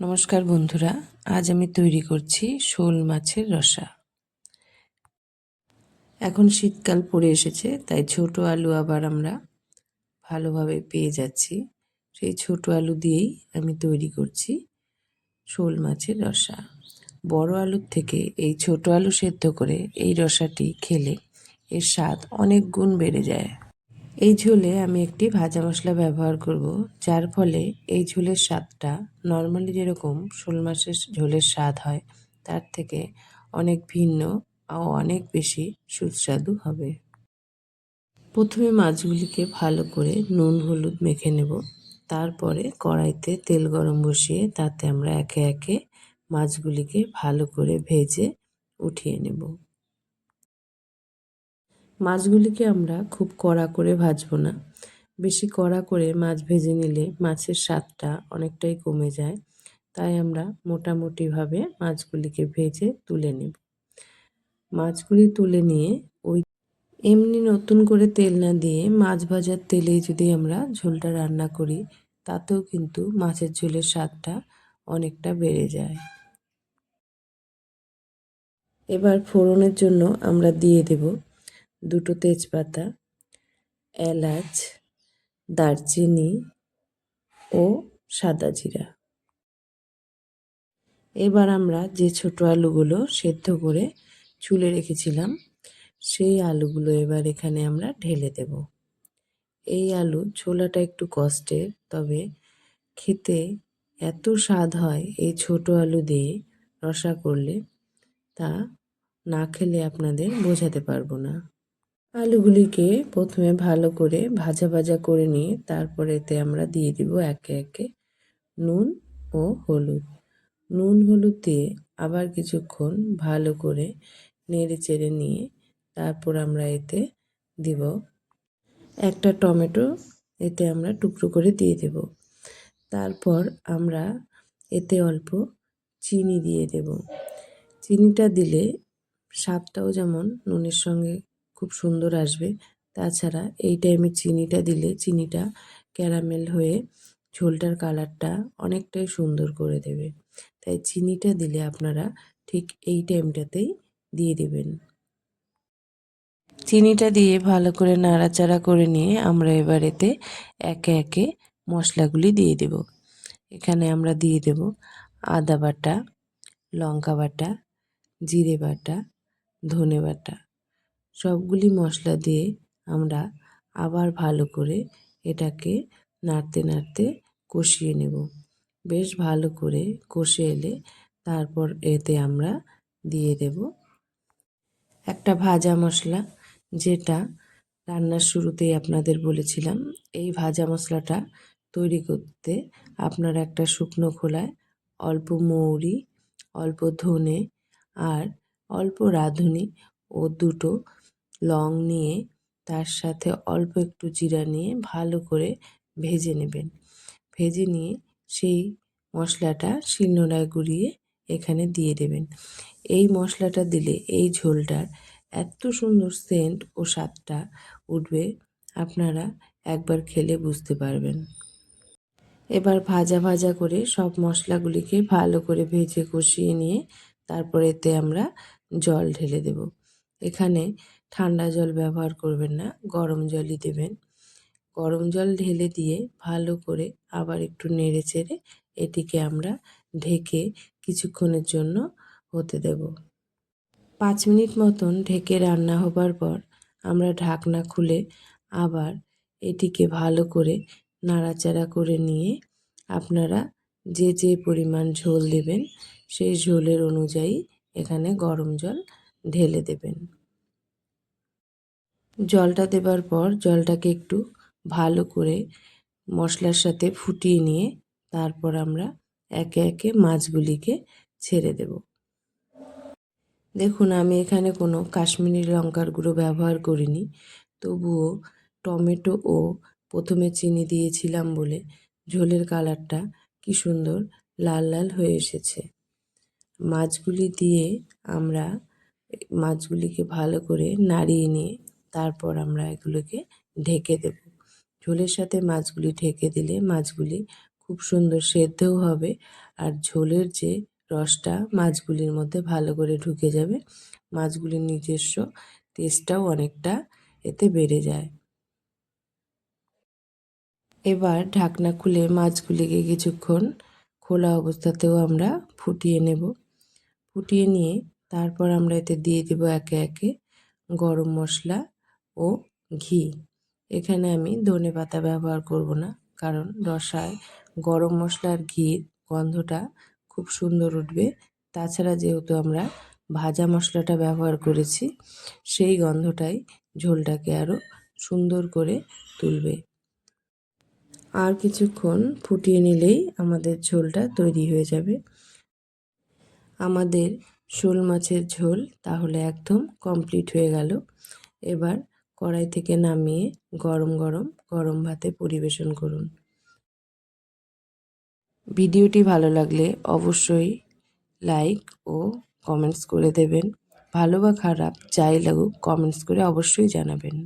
নমস্কার বন্ধুরা, আজ আমি তৈরি করছি শোল মাছের রসা। এখন শীতকাল পড়ে এসেছে, তাই ছোট আলু আবার আমরা ভালোভাবে পেয়ে যাচ্ছি। সেই ছোট আলু দিয়েই আমি তৈরি করছি শোল মাছের রসা। বড় আলুর থেকে এই ছোট আলু সেদ্ধ করে এই রসাটি খেলে এর স্বাদ অনেক গুণ বেড়ে যায়। এই ঝোলে আমি একটি ভাজা মশলা ব্যবহার করব, যার ফলে এই ঝোলের স্বাদটা নর্মালি যেরকম শোল মাছের ঝোলের স্বাদ হয়, তার থেকে অনেক ভিন্ন ও অনেক বেশি সুস্বাদু হবে। প্রথমে মাছগুলিকে ভালো করে নুন, হলুদ মেখে নেব। তারপরে কড়াইতে তেল গরম বসিয়ে তাতে আমরা একে একে মাছগুলিকে ভালো করে ভেজে উঠিয়ে নেব। মাছগুলিকে আমরা খুব কড়া করে ভাজবো না। বেশি কড়া করে মাছ ভেজে নিলে মাছের স্বাদটা অনেকটাই কমে যায়। তাই আমরা মোটামুটিভাবে মাছগুলিকে ভেজে তুলে নেব। মাছগুলি তুলে নিয়ে ওই এমনি নতুন করে তেল না দিয়ে মাছ ভাজার তেলেই যদি আমরা ঝোলটা রান্না করি, তাতেও কিন্তু মাছের ঝোলের স্বাদটা অনেকটা বেড়ে যায়। এবার ফোড়নের জন্য আমরা দিয়ে দেব দুটো তেজপাতা, এলাচ, দারচিনি ও সাদা জিরা। এবার আমরা যে ছোট আলুগুলো সেদ্ধ করে চুলে রেখেছিলাম, সেই আলুগুলো এবার এখানে আমরা ঢেলে দেব। এই আলু ছোলাটা একটু কষ্টের, তবে খেতে এত স্বাদ হয় এই ছোট আলু দিয়ে রসা করলে, তা না খেলে আপনাদের বোঝাতে পারব না। আলুগুলিকে প্রথমে ভালো করে ভাজা ভাজা করে নিয়ে তারপরে এতে আমরা দিয়ে দিব একে একে নুন ও হলুদ। নুন হলুদ দিয়ে আবার কিছুক্ষণ ভালো করে নেড়ে চেড়ে নিয়ে তারপর আমরা এতে দিব একটা টমেটো, এতে আমরা টুকরো করে দিয়ে দেব। তারপর আমরা এতে অল্প চিনি দিয়ে দেব। চিনিটা দিলে স্বাদটাও যেমন নুনের সঙ্গে খুব সুন্দর আসবে। তাছাড়া এই টাইমে চিনিটা দিলে, চিনিটা ক্যারামেল হয়ে ঝোলটার কালারটা অনেকটাই সুন্দর করে দেবে। তাই চিনিটা দিলে আপনারা ঠিক এই টাইমটাতেই দিয়ে দেবেন। চিনিটা দিয়ে ভালো করে নাড়াচাড়া করে নিয়ে আমরা এবার এতে একে একে মশলাগুলি দিয়ে দেব। এখানে আমরা দিয়ে দেব আদা বাটা, লঙ্কা বাটা, জিরে বাটা, ধনে বাটা। সবগুলি মশলা দিয়ে আমরা আবার ভালো করে এটাকে নাড়তে নাড়তে কষিয়ে নেব। বেশ ভালো করে কষে এলে তারপর এতে আমরা দিয়ে দেব একটা ভাজা মশলা, যেটা রান্নার শুরুতেই আপনাদের বলেছিলাম। এই ভাজা মশলাটা তৈরি করতে আপনারা একটা শুকনো খোলায় অল্প মৌরি, অল্প ধনে আর অল্প রাঁধুনি ও দুটো লং নিয়ে তার সাথে অল্প একটু জিরা নিয়ে ভালো করে ভেজে নেবেন। ভেজে নিয়ে সেই মশলাটা শিলনোড়ায় গুঁড়িয়ে এখানে দিয়ে দেবেন। এই মশলাটা দিলে এই ঝোলটার এত সুন্দর সেন্ট ও স্বাদটা উঠবে, আপনারা একবার খেলে বুঝতে পারবেন। এবার ভাজা ভাজা করে সব মশলাগুলিকে ভালো করে ভেজে কষিয়ে নিয়ে তারপর এতে আমরা জল ঢেলে দেব। এখানে ঠান্ডা জল ব্যবহার করবেন না, গরম জলই দেবেন। গরম জল ঢেলে দিয়ে ভালো করে আবার একটু নেড়ে চেড়ে এটিকে আমরা ঢেকে কিছুক্ষণের জন্য হতে দেব। পাঁচ মিনিট মতন ঢেকে রান্না হবার পর আমরা ঢাকনা খুলে আবার এটিকে ভালো করে নাড়াচাড়া করে নিয়ে আপনারা যে যে পরিমাণ ঝোল দেবেন, সেই ঝোলের অনুযায়ী এখানে গরম জল ঢেলে দেবেন। জলটা দেবার পর জলটাকে একটু ভালো করে মশলার সাথে ফুটিয়ে নিয়ে তারপর আমরা একে একে মাছগুলিকে ছেড়ে দেব। দেখুন, আমি এখানে কোনো কাশ্মীরি লঙ্কার গুঁড়ো ব্যবহার করিনি। তবুও টমেটো ও প্রথমে চিনি দিয়েছিলাম বলে ঝোলের কালারটা কি সুন্দর লাল লাল হয়ে এসেছে। মাছগুলি দিয়ে আমরা মাছগুলিকে ভালো করে নাড়িয়ে নিয়ে তারপর আমরা এগুলোকে ঢেকে দেব। ঝোলের সাথে মাছগুলি ঢেকে দিলে মাছগুলি খুব সুন্দর সেদ্ধও হবে আর ঝোলের যে রসটা মাছগুলির মধ্যে ভালো করে ঢুকে যাবে, মাছগুলির নিজস্ব টেস্টটাও অনেকটা এতে বেড়ে যায়। এবার ঢাকনা খুলে মাছগুলিকে কিছুক্ষণ খোলা অবস্থাতেও আমরা ফুটিয়ে নেব। ফুটিয়ে নিয়ে তারপর আমরা এতে দিয়ে দেব একে একে গরম মশলা ও ঘি। এখানে আমি ধনে পাতা ব্যবহার করব না, কারণ রসায় গরম মশলার ঘির গন্ধটা খুব সুন্দর উঠবে। তাছাড়া যেহেতু আমরা ভাজা মশলাটা ব্যবহার করেছি, সেই গন্ধটাই ঝোলটাকে আরও সুন্দর করে তুলবে। আর কিছুক্ষণ ফুটিয়ে নিলেই আমাদের ঝোলটা তৈরি হয়ে যাবে। আমাদের শোল মাছের ঝোল তাহলে একদম কমপ্লিট হয়ে গেল। এবার কড়াই থেকে নামিয়ে গরম গরম গরম ভাতে পরিবেশন করুন। ভিডিওটি ভালো লাগলে অবশ্যই লাইক ও কমেন্টস করে দেবেন। ভালো বা খারাপ যাই লাগুক, কমেন্টস করে অবশ্যই জানাবেন।